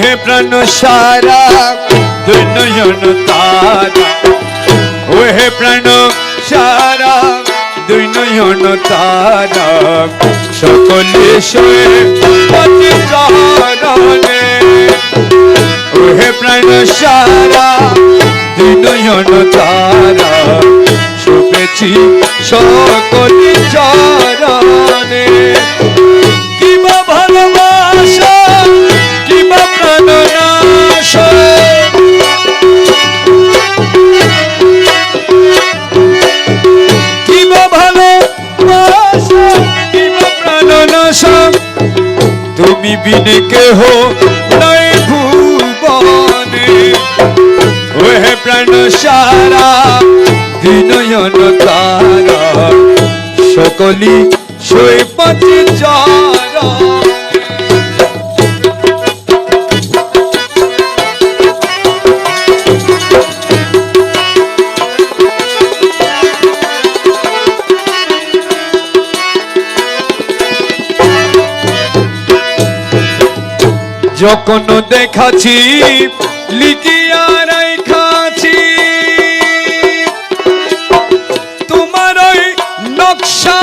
ওহে প্রাণ সারা, দুই নয়ন তারা। ওহে প্রাণ সারা, দুই নয়ন তারা। সকলে শোয়ে পতি চরণে। ওহে প্রাণ সারা, দুই নয়ন তারা। শুভেছি সকলে তুমি বিনে কেহ নাই ভুবনে। ওহে প্রাণ সারা বিনয়ন তারা। সকলি সৈপতি চারা যখন দেখাছি লিখিয়া রাইখাছি তোমার ওই নকশা,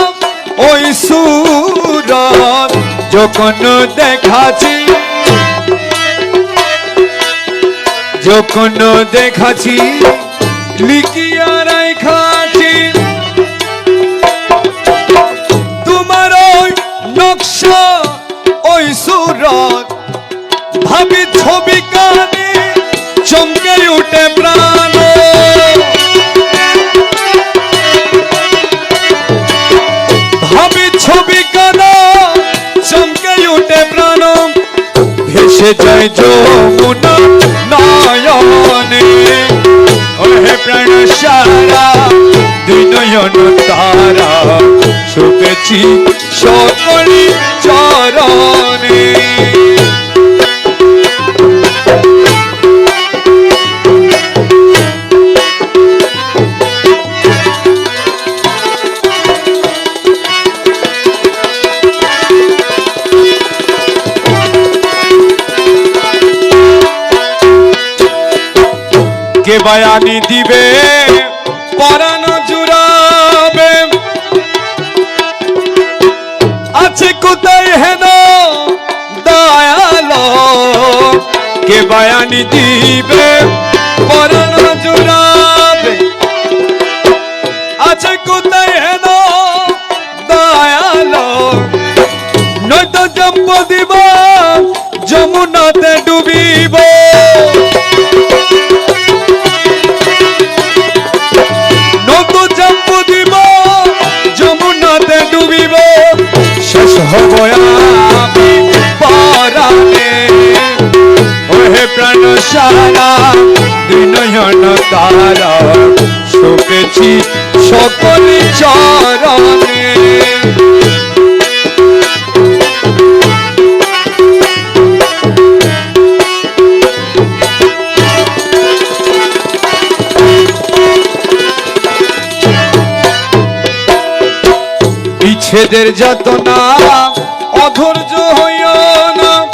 ওই সুরত যখন দেখাছি যখন দেখাছি লিখিয়া রাইখাছি উঠে প্রাণ। ভাবি ছবি কানা চমকে উঠে প্রাণ। ভেসে যায় যমুনা নয়নে। ওহে প্রাণ সারা দুই নয়ন তারা। শুভেছি সকলি চরণে। কে বায়ানি দিবে পরানো জুড়াবে। আছে কোথায় হেন দয়াল? কে বায়ানি দিবে পরানো জুড়াবে। আছে কোথায় হেন দয়াল? নয়তো জম্প দিব যমুনাতে সারা দিনয়ন তারা। শোকেছি সকলি চরণে। বিচ্ছেদের যাতনা অধৈর্য হইও না।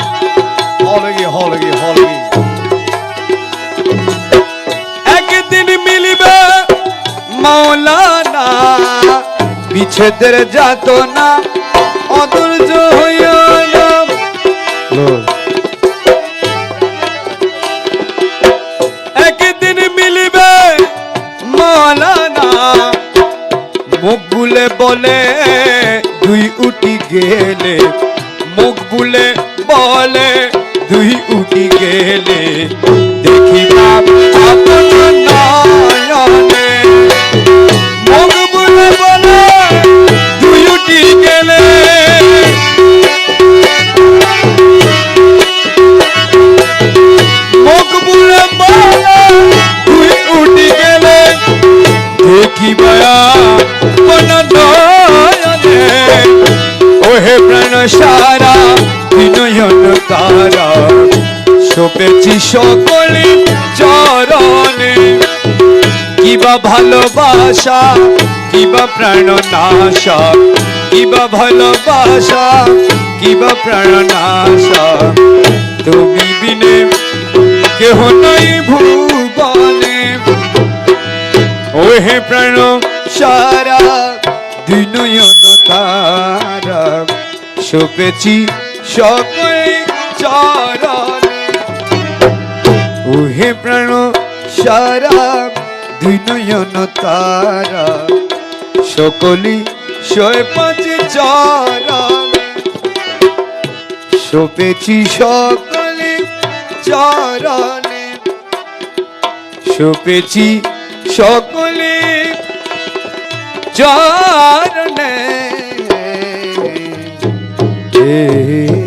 মাওলানা বিচ্ছেদের হইও না একদিন মিলিবে মাওলানা মুখ বুলে বলে, দুই উঠি গেলে। মুখ বুলে বলে, দুই উঠি গেলে। দেখিবা আপন সারা, বিনয়ন তারা। শোপেছি সকলে চরণে। কিবা ভালোবাসা, কিবা প্রাণ নাশা। কিবা ভালোবাসা, কিবা প্রাণ নাশা। তুমি বিনে কেহ নাই ভুবনে। ও হে প্রাণ সারা সপেছি সকলে চরণে। ও হে প্রাণ সারা দিনয়ন তারা। সকলি শয়ে পাঁচে চরণে। সপেছি সকলে চরণে। সপেছি সকলে চরণে। রে